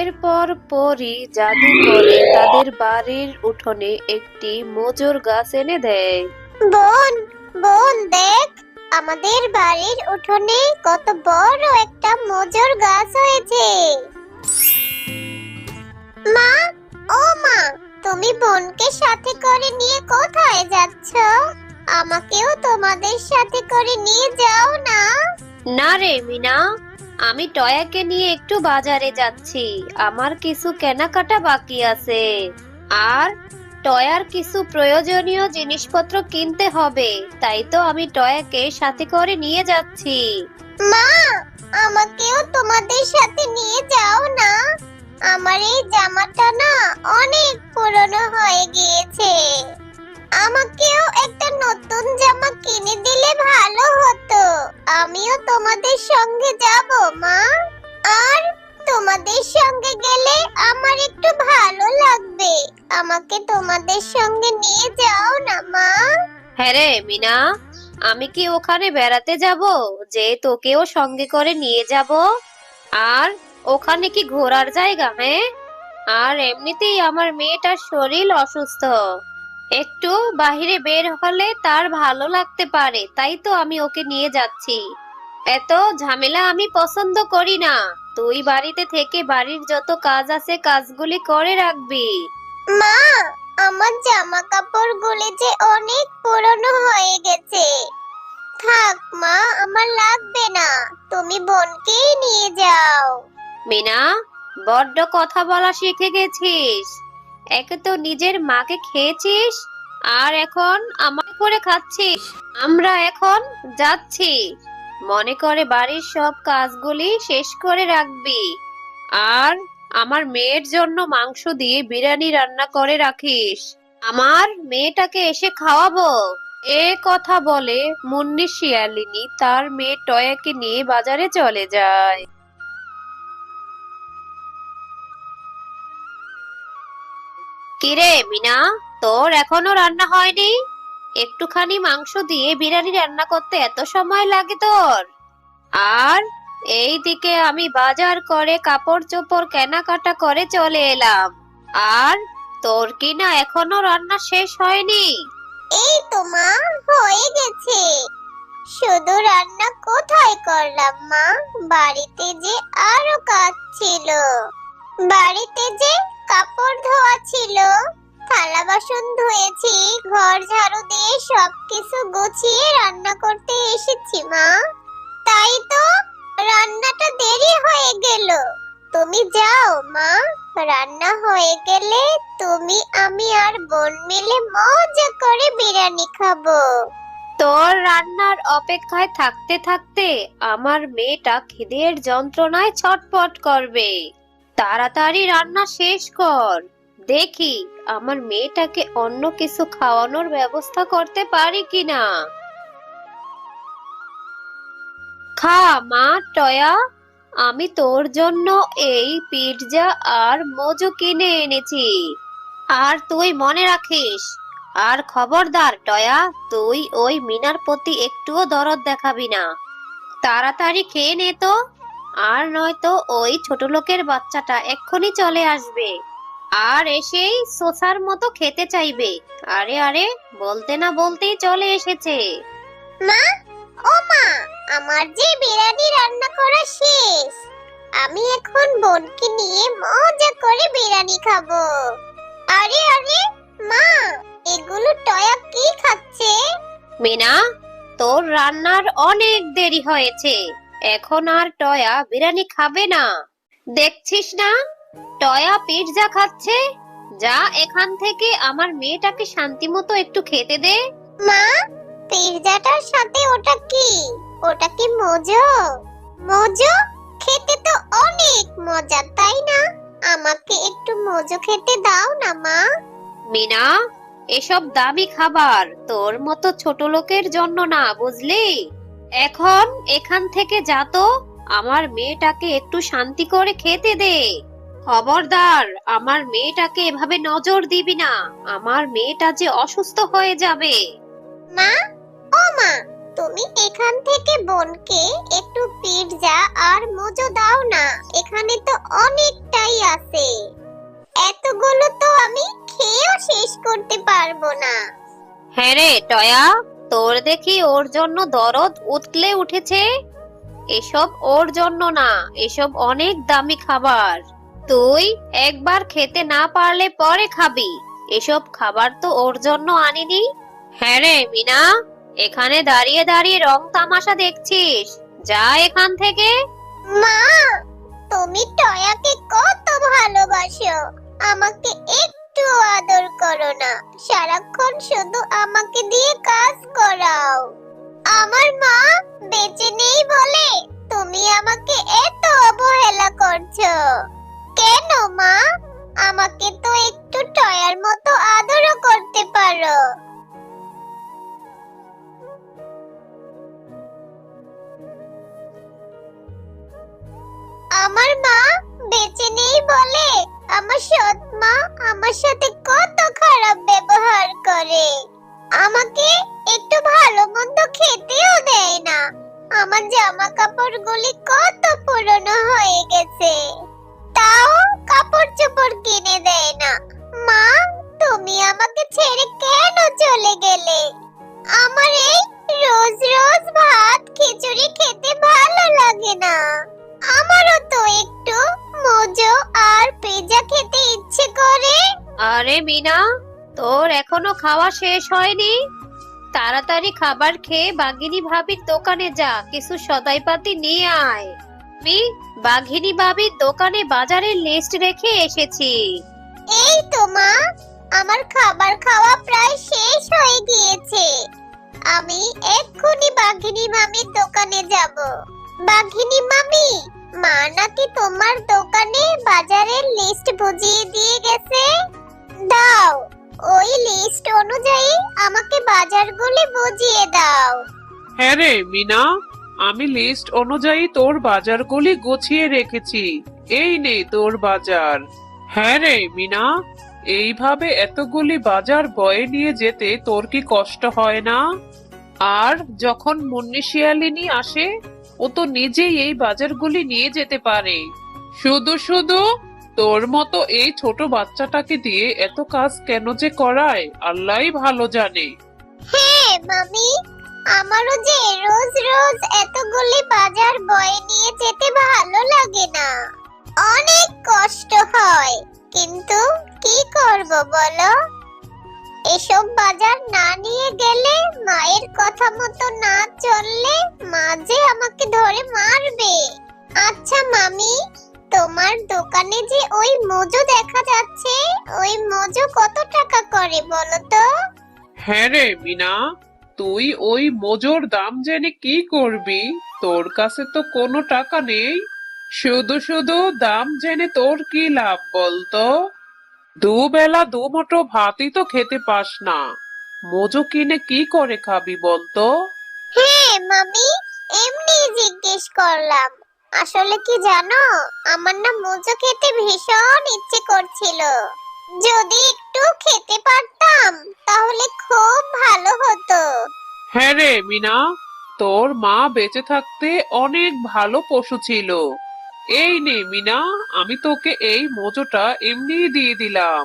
এরপর পরি জাদু করে তাদের বাড়ির উঠোনে একটি মজুর গাছ এনে দেয়। বোন বোন দেখ আমাদের বাড়ির উঠোনে কত বড় একটা মজুর গাছ হয়েছে। মা ও মা তুমি বোনকে সাথে করে নিয়ে কোথায় যাচ্ছ? আমাকেও তোমাদের সাথে করে নিয়ে যাও না। না রে মিনা। আমি টয়াকে নিয়ে একটু বাজারে যাচ্ছি। আমার কিছু কেনাকাটা বাকি আছে। আর টয়ার কিছু প্রয়োজনীয় জিনিসপত্র কিনতে হবে। তাই তো আমি টয়াকে সাথে করে নিয়ে যাচ্ছি। মা, আমাকেও তোমাদের সাথে নিয়ে যাও না। আমার এই জামাটা না অনেক পুরনো হয়ে গিয়েছে। আমাকেও একটা নতুন জামা কিনে দিলে ভালো হতো। আমিও তোমাদের সঙ্গে যাব, মা। আর তোমাদের সঙ্গে গেলে আমার একটু ভালো লাগবে। আমাকে তোমাদের সঙ্গে নিয়ে যাও না, মা। হ্যাঁ রে, মিনা। আমি কি ওখানে বেড়াতে যাব, যে তোকেও সঙ্গে করে নিয়ে যাব? আর ওখানে কি ঘোরার জায়গা হ্যাঁ? আর এমনিতেই আমার মেয়েটার শরীর অসুস্থ। একটু বাইরে বের হলে তার ভালো লাগতে পারে তাই তো আমি ওকে নিয়ে যাচ্ছি। এত ঝামেলা আমি পছন্দ করি না। তুই বাড়িতে থেকে বাড়ির যত কাজ আছে কাজগুলি করে রাখবি। মা আমার জামা কাপড়গুলি যে অনেক পুরনো হয়ে গেছে। থাক মা আমার লাগবে না। তুমি বোনকেই নিয়ে যাও। মিনা বড্ড কথা বলা শিখে গেছিস। একে তো নিজের মাকে খেয়েছিস? আর এখন আমার করে খাচ্ছিস? আমরা এখন যাচ্ছি। মনে করে বাড়ির সব কাজগুলি শেষ করে রাখবি। আর আমার মেয়ের জন্য মাংস দিয়ে বিরিয়ানি রান্না করে রাখিস। আমার মেয়েটাকে এসে খাওয়াবো। এ কথা বলে মুন্নি শিয়ালিনী তার মেয়ে টয়াকে নিয়ে বাজারে চলে যায়। কিরে মিনা, তোর এখনও রান্না হয়নি? একটুখানি মাংস দিয়ে বিরিয়ানি রান্না করতে এত সময় লাগে তোর। আর এই দিকে আমি বাজার করে কাপড় চোপড় কেনাকাটা করে চলে এলাম। আর তোর কি না এখনও রান্না শেষ হয়নি? এই তো মা, হয়ে গেছে। শুধু রান্না কোথায় করলাম মা? বাড়িতে যে আরও কাজ ছিল। বাড়িতে যে কাপড় ধোয়া ছিল, থালা বাসন ধুয়েছি, ঘর ঝাড়ু দিয়ে সবকিছু গুছিয়ে রান্না করতে এসেছি, মা। তাই তো রান্নাটা দেরি হয়ে গেল। তুমি যাও, মা। রান্না হয়ে গেলে তুমি, আমি আর বোন মিলে মজা করে বিরিয়ানি খাব। তোর রান্নার অপেক্ষায় থাকতে থাকতে আমার মেয়েটা খিদের যন্ত্রণায় ছটপট করবে। তাড়াতাড়ি রান্না শেষ কর। দেখি আমার মেয়েটাকে অন্য কিছু খাওয়ানোর ব্যবস্থা করতে পারি কিনা। খা, মা, টয়া, আমি তোর জন্য এই পিৎজা আর মোজো কিনে এনেছি। আর তুই মনে রাখিস, আর খবরদার, টয়া, তুই ওই মিনার প্রতি একটুও দরদ দেখাবি না। তাড়াতাড়ি খেয়ে নে তো। আর নয়তো ওই ছোট লোকের বাচ্চাটা এক্ষুনি চলে আসবে। আর এসেই সোসার মতো খেতে চাইবে। আরে আরে বলতে না বলতেই চলে এসেছে। মা ও মা আমার যে বিরিয়ানি রান্না করা শেষ। আমি এখন বোনকে নিয়ে মজা করে বিরিয়ানি খাব। আরে আরে মা এগুলো টয়া কি খাচ্ছে? মিনা তোর রান্নার অনেক দেরি হয়েছে। এখন আর টয়া বিরিয়ানি খাবে না। দেখছিস না? টয়া পিৎজা খাচ্ছে। যা এখান থেকে আমার মেয়েটাকে শান্তিমতো একটু খেতে দে। মা পিৎজাটার সাথে ওটা কি? ওটা কি মোজো? মোজো খেতে তো অনেক মজা তাই না? আমাকে একটু মোজো খেতে দাও না মা। মিনা এসব দামি খাবার তোর মতো ছোট লোকের জন্য না বুঝলি? এখন এখান থেকে যা তো আমার মেয়েটাকে একটু শান্তি করে খেতে দে। খবরদার আমার মেয়েটাকে এভাবে নজর দিবি না আমার মেয়েটা যে অসুস্থ হয়ে যাবে। মা ও মা তুমি এখান থেকে বোনকে একটু পিৎজা আর মোজো দাও না এখানে তো অনেকটাই আছে। এতগুলো তো আমি খেয়েও শেষ করতে পারব না। হ্যাঁ রে টয়া। তোর দেখি ওর জন্য দরদ উতলে উঠেছে? এসব ওর জন্য না, এসব অনেক দামি খাবার। তুই একবার খেতে না পারলে পরে খাবি। এসব খাবার তো ওর জন্য আনিনি। হ্যাঁ রে, মিনা, এখানে দাঁড়িয়ে দাঁড়িয়ে রং তামাশা দেখছিস। যা এখান থেকে। মা, তুমি টয়াকে কত ভালোবাসো। আমাকে একটু আদর করো না। সারাক্ষণ শুধু আমাকে দিয়ে কাজ করাও। আমার মা বেঁচে নেই বলে তুমি আমাকে এত অবহেলা জামা কাপড়গুলি কত পুরনো হয়ে গেছে। তাও কাপড় চোপড় কিনে দেয় না। মা, তুমি আমাকে ছেড়ে কেন চলে গেলে? আমার এই রোজ রোজ ভাত, খিচুড়ি খেতে ভালো লাগে না। আমারও তো একটু মোজো আর পিজা খেতে ইচ্ছে করে। আরে মিনা, তোর এখনও খাওয়া শেষ হয়নি? তাড়াতাড়ি খাবার খেয়ে বাঘিনী ভাবির দোকানে যা, কিছু সদাইপাতি নিয়ে আয়। আমি বাঘিনী ভাবির দোকানে বাজারের লিস্ট রেখে এসেছি। এই তো, মা। আমার খাবার খাওয়া প্রায় শেষ হয়ে গিয়েছে। আমি এক্ষুনি বাঘিনী মামির দোকানে যাব। বাঘিনী মামি, মা নাকি তোমার দোকানে বাজারের লিস্ট বুঝিয়ে দিয়ে গেছে? দাও। ওই লিস্ট অনুযায়ী আমাকে বাজারগুলি বুঝিয়ে দাও। হ্যাঁ রে, মিনা, আমি লিস্ট অনুযায়ী তোর বাজারগুলি গুছিয়ে রেখেছি। এই নে তোর বাজার। হ্যাঁ রে, মিনা, এইভাবে এতগুলি বাজার বয়ে নিয়ে যেতে তোর কি কষ্ট হয় না? আর যখন মুন্নিশিয়ালিনী আসে, ও তো নিজেই এই বাজারগুলি নিয়ে যেতে পারে। শুধু শুধু তোর মতো এই ছোট বাচ্চাটাকে দিয়ে এত কাজ কেন যে করায়? আল্লাহই ভালো জানে। হ্যাঁ মামি। আমারও যে রোজ রোজ এতগুলি বাজার বয়ে নিয়ে যেতে ভালো লাগে না। অনেক কষ্ট হয়। কিন্তু কি করব বলো? এসব বাজার না নিয়ে গেলে, মায়ের কথা মতো না চললে মা যে আমাকে ধরে মারবে। আচ্ছা মামি। তোমার দোকানে যে ওই মোজো দেখা যাচ্ছে ওই মোজো কত টাকা করে বলো তো? হ্যাঁ রে মিনা তুই ওই মোজোর দাম জেনে কি করবি? তোর কাছে তো কোনো টাকা নেই। শুধু শুধু দাম জেনে তোর কি লাভ বলতো? দুবেলা দু মুঠো ভাতই তো খেতে পাস না। মোজো কিনে কি করে খাবি বলতো? হ্যাঁ মামি এমনি জিজ্ঞেস করলাম। আসলে কি জানো? আমার না মোজো খেতে ভীষণ ইচ্ছে করছিল। যদি একটু খেতে পারতাম তাহলে খুব ভালো হতো। হ্যাঁ রে মিনা। তোর মা বেঁচে থাকতে অনেক ভালো পশু ছিল। এই নে মিনা আমি তোকে এই মোজোটা এমনি দিয়ে দিলাম।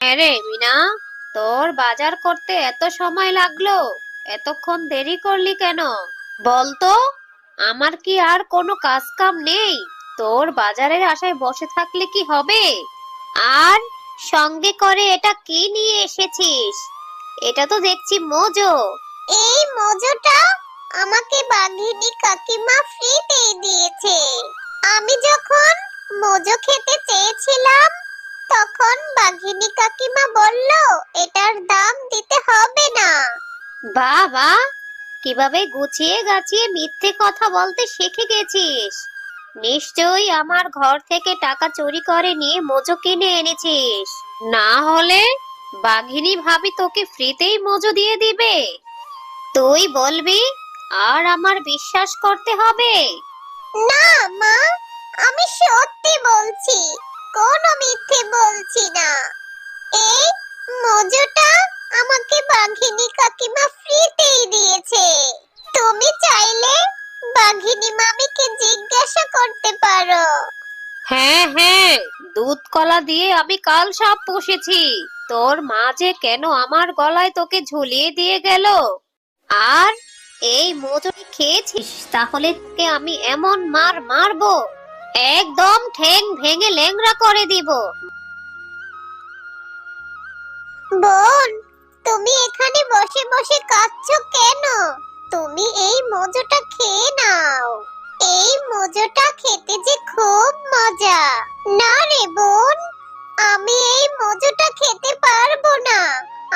হ্যাঁ রে মিনা তোর বাজার করতে এত সময় লাগল? এতক্ষণ দেরি করলি কেন? বলতো, আমার কি আর কোনো কাজ কাম নেই? তোর বাজারের আশায় বসে থাকলে কি হবে? আর সঙ্গে করে এটা কি নিয়ে এসেছিস? এটা তো দেখছি মোজো। এই মোজোটা আমাকে বাঘিনী কাকিমা ফ্রিতেই দিয়েছে। আমি যখন মোজো খেতে চেয়েছিলাম, তখন বাঘিনী কাকিমা বলল, এটার দাম দিতে হবে? বাহ কীভাবে গুছিয়ে গাছিয়ে মিথ্যে কথা বলতে শিখে গেছিস? নিশ্চয়ই আমার ঘর থেকে টাকা চুরি করে নিয়ে মোজো কিনে এনেছিস। না হলে বাঘিনী ভাবি তোকে ফ্রিতেই মোজো দিয়ে দিবে। তুই বলবি, আর আমার বিশ্বাস করতে হবে? না, মা, আমি সত্যি বলছি, কোনো মিথ্যে বলছি না। এই মোজোটা আমাকে বাঘিনী কাকিমা ফ্রিতেই দিয়েছে। তুমি চাইলে বাঘিনী মামিকে জিজ্ঞাসা করতে পারো। হ্যাঁ হ্যাঁ দুধ কলা দিয়ে আমি কাল সাপ পুষেছি। তোর মা যে কেন আমার গলায় তোকে ঝুলিয়ে দিয়ে গেল? আর এই মজুরি খেয়েছিস তাহলে তোকে আমি এমন মার মারবো? একদম ঠ্যাং ভেঙে ল্যাংড়া করে দিব। বোন তুমি এখানে বসে বসে কাঁদছো কেন? তুমি এই মজোটা খেয়ে নাও। এই মজোটা খেতে যে খুব মজা। না রে বোন, আমি এই মজোটা খেতে পারব না।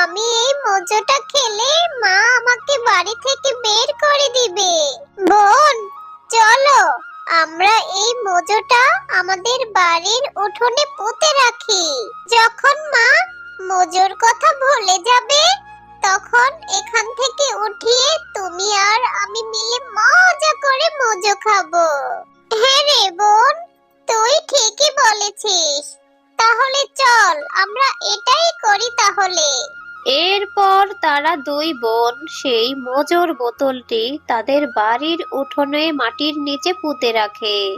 আমি এই মজোটা খেলে মা আমাকে বাড়ি থেকে বের করে দিবে। বোন, চলো, আমরা এই মজোটা আমাদের বাড়ির উঠোনে পুঁতে রাখি। যখন মা মজুর কথা ভুলে যাবে? তখন এখান থেকে উঠিয়ে তুমি আর আমি মিলে মজা করে মজো খাব। হ্যাঁ রে বোন, তুই ঠিকই বলেছিস। তাহলে চল, আমরা এটাই করি তাহলে। এরপর তারা দুই বোন সেই মোজর বোতলটি তাদের বাড়ির উঠোনে মাটির নিচে পুঁতে রাখে।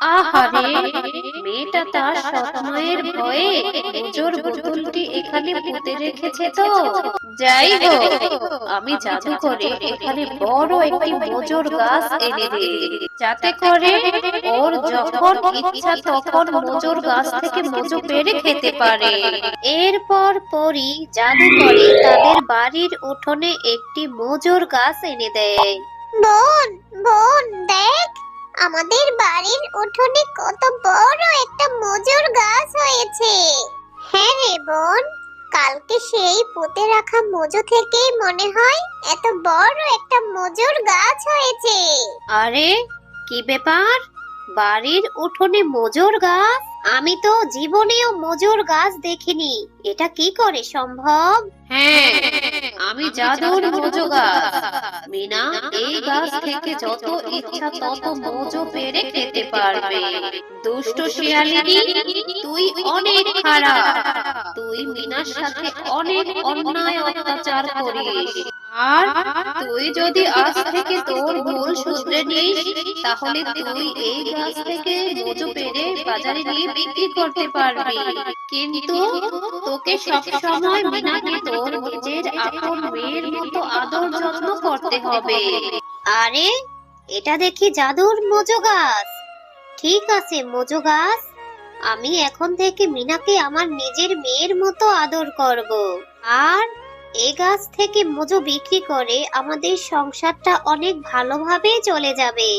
আহারে মেয়েটা তার সৎমায়ের ভয়ে বোতলটি এখানে পুঁতে রেখেছে তো। যাই হোক আমি জাদু করে এখানে বড় একটি মোজর গাছ এনে দিই যাতে করে ওর যখন ইচ্ছা তখন মোজর গাছ থেকে মোজো পেরে খেতে পারে এরপর পরি। জাদু করে তাদের বাড়ির উঠোনে একটি মোজর গাছ এনে দেয়। বোন বোন দেখ আমাদের বাড়ির উঠোনে কত বড় একটা মজুর গাছ হয়েছে। হ্যাঁ রে বোন কালকে সেই পুঁতে রাখা মজু থেকেই মনে হয় এত বড় একটা মজুর গাছ হয়েছে। আরে কি ব্যাপার? বাড়ির উঠোনে মজুর গাছ? আমি তো জীবনেও মজুর গাছ দেখিনি। এটা কি করে সম্ভব? হ্যাঁ আমি জাদুর মোজো গাছ। মিনা এই গাছ থেকে যত ইচ্ছা তত মজো পেরে খেতে পারবে। দুষ্ট শিয়ালিনী, তুই অনেক খারাপ। তুই মিনার সাথে অনেক অন্যায় অত্যাচার করিস। আর তুই যদি আজ থেকে তোর ভুল শুধরে নিস তাহলে তুই এই গাছ থেকে পেরে বাজারে নিয়ে বিক্রি করতে পারবি। কিন্তু তোকে সব সময় মিনাকে তোর নিজের আপন মেয়ের মতো আদর যত্ন করতে হবে। আরে এটা দেখি জাদুর মজো গাছ। ঠিক আছে মজো গাছ। আমি এখন থেকে মিনাকে আমার নিজের মেয়ের মতো আদর করব। আর এই গাছ থেকে মজু বিক্রি করে আমাদের সংসারটা অনেক ভালোভাবে চলে যাবে।